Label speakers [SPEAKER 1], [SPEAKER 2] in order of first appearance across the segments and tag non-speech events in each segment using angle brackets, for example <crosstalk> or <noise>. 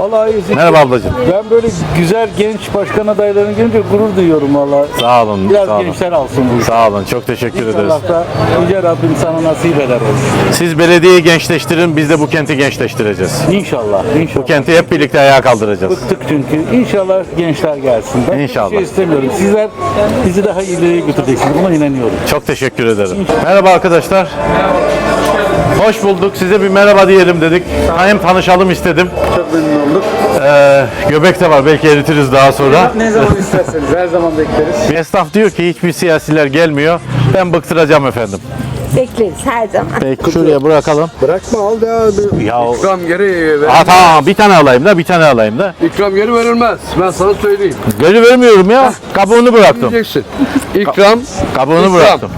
[SPEAKER 1] Vallahi iyisi.
[SPEAKER 2] Merhaba ablacığım.
[SPEAKER 1] Ben böyle güzel genç başkan adaylarını görünce gurur duyuyorum valla.
[SPEAKER 2] Sağ olun.
[SPEAKER 1] Biraz
[SPEAKER 2] sağ olun.
[SPEAKER 1] gençler alsın bu işi.
[SPEAKER 2] Sağ olun. Çok teşekkür İnşallah ederiz.
[SPEAKER 1] İnşallah da Yüce Rabbim sana nasip eder olsun.
[SPEAKER 2] Siz belediyeyi gençleştirin, biz de bu kenti gençleştireceğiz.
[SPEAKER 1] İnşallah. inşallah.
[SPEAKER 2] Bu kenti hep birlikte ayağa kaldıracağız.
[SPEAKER 1] Bıktık çünkü. İnşallah gençler gelsin. Ben
[SPEAKER 2] İnşallah.
[SPEAKER 1] Bir şey istemiyorum. Sizler bizi daha ileriye götüreceksiniz. Buna inanıyorum.
[SPEAKER 2] Çok teşekkür ederim. İnşallah. Merhaba arkadaşlar. Merhaba. Hoş bulduk. Size bir merhaba diyelim dedik. Hem tanışalım istedim.
[SPEAKER 1] Çok memnun olduk.
[SPEAKER 2] Ee, göbek de var. Belki eritiriz daha sonra.
[SPEAKER 1] Ne zaman isterseniz her zaman bekleriz.
[SPEAKER 2] Bir esnaf diyor ki hiçbir siyasiler gelmiyor. Ben bıktıracağım efendim.
[SPEAKER 3] Bekleriz her zaman.
[SPEAKER 2] Peki şuraya bırakalım.
[SPEAKER 1] Bırakma al da.
[SPEAKER 2] Ya
[SPEAKER 4] İkram geri ver.
[SPEAKER 2] Aa, tamam bir tane alayım da bir tane alayım da.
[SPEAKER 4] İkram geri verilmez. Ben sana söyleyeyim.
[SPEAKER 2] Geri vermiyorum ya. Kabuğunu bıraktım.
[SPEAKER 4] Diyeceksin. İkram.
[SPEAKER 2] Kabuğunu
[SPEAKER 4] İkram.
[SPEAKER 2] bıraktım.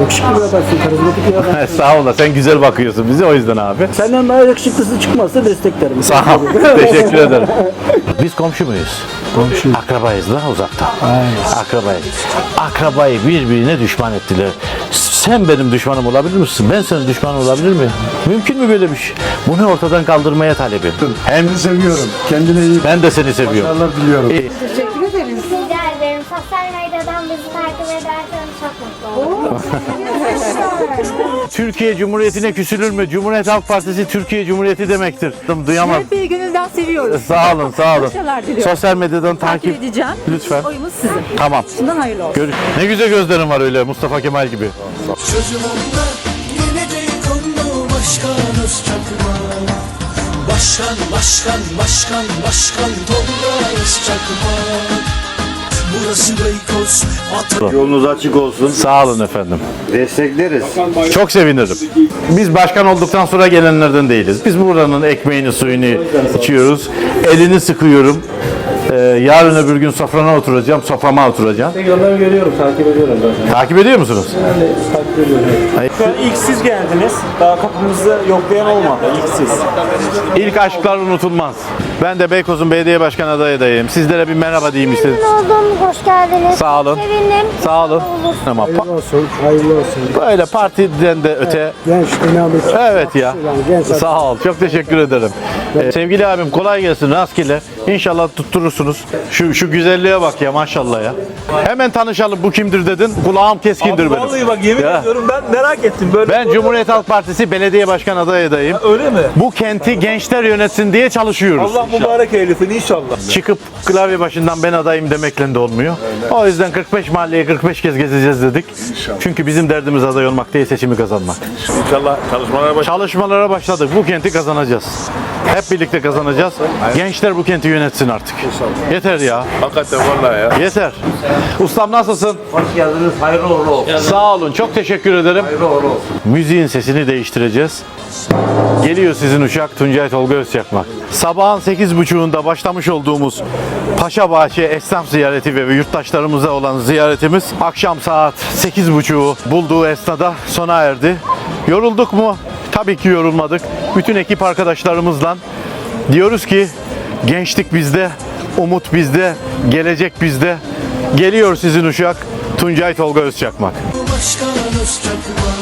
[SPEAKER 1] Yakışıklı bir adamsın, karizmatik bir.
[SPEAKER 2] Sağ ol da sen güzel bakıyorsun bize o yüzden abi.
[SPEAKER 1] Senden daha yakışıklısı çıkmazsa desteklerim.
[SPEAKER 2] Sağ ol. <laughs> Teşekkür ederim. <laughs> Biz komşu muyuz? Komşu. Akrabayız da uzakta. Akrabayız. Akrabayı birbirine düşman ettiler. Sen benim düşmanım olabilir misin? Ben senin düşmanın olabilir miyim? Mümkün mü böyle bir şey? Bunu ortadan kaldırmaya talebim. Hem
[SPEAKER 1] seviyorum. Kendine iyi
[SPEAKER 2] ben de seni seviyorum.
[SPEAKER 1] diliyorum.
[SPEAKER 2] İyi.
[SPEAKER 5] Rica ederim. Sosyal medyadan bizi takip ederseniz.
[SPEAKER 2] Türkiye Cumhuriyeti'ne küsülür mü? Cumhuriyet Halk Partisi Türkiye Cumhuriyeti demektir. Duyamam.
[SPEAKER 3] Hep bir gönülden seviyoruz.
[SPEAKER 2] Sağ olun, sağ olun.
[SPEAKER 3] Başarılar diliyorum.
[SPEAKER 2] Sosyal medyadan
[SPEAKER 3] Takip
[SPEAKER 2] takip.
[SPEAKER 3] edeceğim.
[SPEAKER 2] Lütfen.
[SPEAKER 3] Oyumuz sizin.
[SPEAKER 2] Tamam.
[SPEAKER 3] Şimdiden hayırlı olsun.
[SPEAKER 2] Görüş. Ne güzel gözlerin var öyle Mustafa Kemal gibi.
[SPEAKER 6] Sözüm onda gelecek konu başkan Özçakma Başkan, başkan, başkan, başkan Tolga Özçakma Burası Beykoz,
[SPEAKER 7] Yolunuz açık olsun.
[SPEAKER 2] Sağ olun efendim.
[SPEAKER 7] Destekleriz.
[SPEAKER 2] Çok sevinirim. Biz başkan olduktan sonra gelenlerden değiliz. Biz buranın ekmeğini, suyunu içiyoruz. Elini sıkıyorum. Ee, yarın öbür gün sofrana oturacağım, soframa oturacağım.
[SPEAKER 1] Onları görüyorum, takip ediyorum zaten.
[SPEAKER 2] Takip ediyor musunuz?
[SPEAKER 1] Takip ediyorum.
[SPEAKER 8] Şu an ilk siz geldiniz. Daha kapımızı yoklayan olmadı. İlk siz.
[SPEAKER 2] İlk aşklar unutulmaz. Ben de Beykoz'un belediye başkan adayıyım. Sizlere bir merhaba diyeyim istedim.
[SPEAKER 5] Memnun oldum. Hoş geldiniz.
[SPEAKER 2] Sağ olun.
[SPEAKER 5] Sevindim.
[SPEAKER 2] Sağ. Ama pa-
[SPEAKER 1] olsun, hayırlı olsun.
[SPEAKER 2] böyle partiden de öte
[SPEAKER 1] Genç, dinamik.
[SPEAKER 2] Evet ya.
[SPEAKER 1] genç
[SPEAKER 2] Sağ ol. Çok teşekkür ederim. Ee, sevgili abim kolay gelsin rastgele. İnşallah tutturursunuz. Şu şu güzelliğe bak ya maşallah ya. Hemen tanışalım. Bu kimdir dedin. Kulağım keskindir benim.
[SPEAKER 8] Vallahi bak yemin
[SPEAKER 2] Ya.
[SPEAKER 8] ediyorum ben merak ettim. Böyle
[SPEAKER 2] Ben Cumhuriyet Halk Partisi belediye başkan adayı adayım.
[SPEAKER 8] Öyle mi?
[SPEAKER 2] Bu kenti gençler yönetsin diye çalışıyoruz.
[SPEAKER 8] Allah mübarek eylesin inşallah.
[SPEAKER 2] Çıkıp klavye başından ben adayım demekle de olmuyor. O yüzden 45 mahalleyi 45 kez gezeceğiz dedik. Çünkü bizim derdimiz aday olmak değil seçimi kazanmak.
[SPEAKER 7] İnşallah çalışmalara baş.
[SPEAKER 2] Çalışmalara başladık. Bu kenti kazanacağız. Hep birlikte kazanacağız. Gençler bu kenti yönetsin artık. Yeter ya.
[SPEAKER 7] Hakikaten vallahi ya.
[SPEAKER 2] Yeter. Ustam nasılsın?
[SPEAKER 8] Hoş geldiniz. Hayırlı uğurlu olsun.
[SPEAKER 2] Sağ olun. Çok teşekkür ederim. Müziğin sesini değiştireceğiz. Geliyor sizin uşak Tuncay Tolga Özçakmak. Sabahın 8.30'unda başlamış olduğumuz Paşabahçe esnaf ziyareti ve yurttaşlarımıza olan ziyaretimiz akşam saat 8.30'u bulduğu esnada sona erdi. Yorulduk mu? Tabii ki yorulmadık. Bütün ekip arkadaşlarımızla diyoruz ki gençlik bizde, umut bizde, gelecek bizde. Geliyor sizin uşak Tuncay Tolga Özçakmak.
[SPEAKER 6] Başkan Özçakma